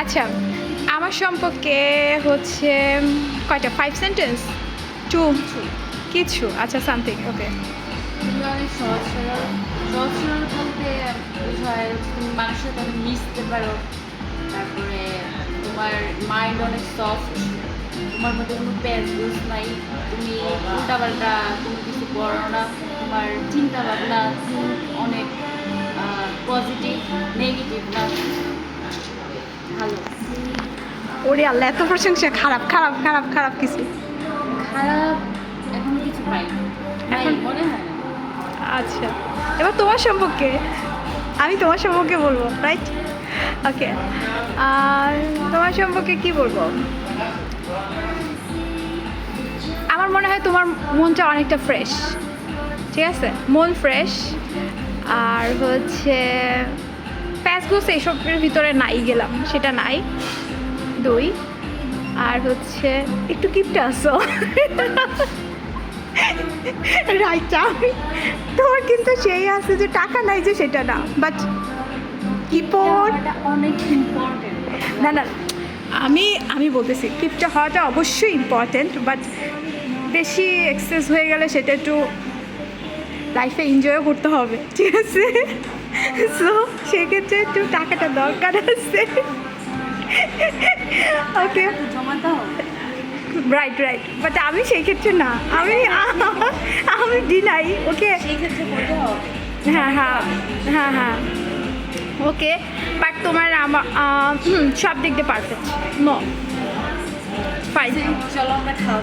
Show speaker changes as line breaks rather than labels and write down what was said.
আচ্ছা আমার সম্পর্কে হচ্ছে কয়টা? ফাইভ সেন্টেন্স টু কিছু? আচ্ছা সামথিং ওকে
সহজ সরল। তুমি মানুষের মিশতে পারো। তারপরে তোমার মাইন্ড অনেক সফট তোমার মধ্যে কোনো নাই। তুমি তোমার চিন্তা ভাবনা অনেক পজিটিভ নেগেটিভ না। ভালো।
ওরে আল্লাহ এত প্রশংসা। খারাপ খারাপ খারাপ খারাপ কিছু।
খারাপ এখনও কিছু পাই
এখন-
মনে হয়
আচ্ছা। এবার তোমার সম্পর্কে আমি তোমার সম্পর্কে বলব রাইট ওকে আর তোমার সম্পর্কে কি বলব? আমার মনে হয় তোমার মনটা অনেকটা ফ্রেশ ঠিক আছে? মন ফ্রেশ আর হচ্ছে প্যাসগুস এইসবের ভিতরে নাই গেলাম সেটা নাই। দই আর হচ্ছে একটু কিপটা আসো রাইট তোর কিন্তু সেই আছে যে টাকা নাই যে সেটা না বাট কিপট
অনেক ইম্পর্টেন্ট
না না আমি আমি বলতেছি কিপটা হওয়াটা অবশ্যই ইম্পর্ট্যান্ট বাট বেশি এক্সেস হয়ে গেলে সেটা একটু লাইফে এনজয়ও করতে হবে ঠিক আছে? সো সেক্ষেত্রে একটু টাকাটা দরকার আছে। ওকে রাইট রাইট বাট আমি সেই ক্ষেত্রে না। আমি আমি ডিনাই ওকে হ্যাঁ হ্যাঁ হ্যাঁ হ্যাঁ। ওকে বাট তোমার আমার সব দিক দিয়ে পারফেক্ট নো ফাইন
চলো আমরা খাওয়া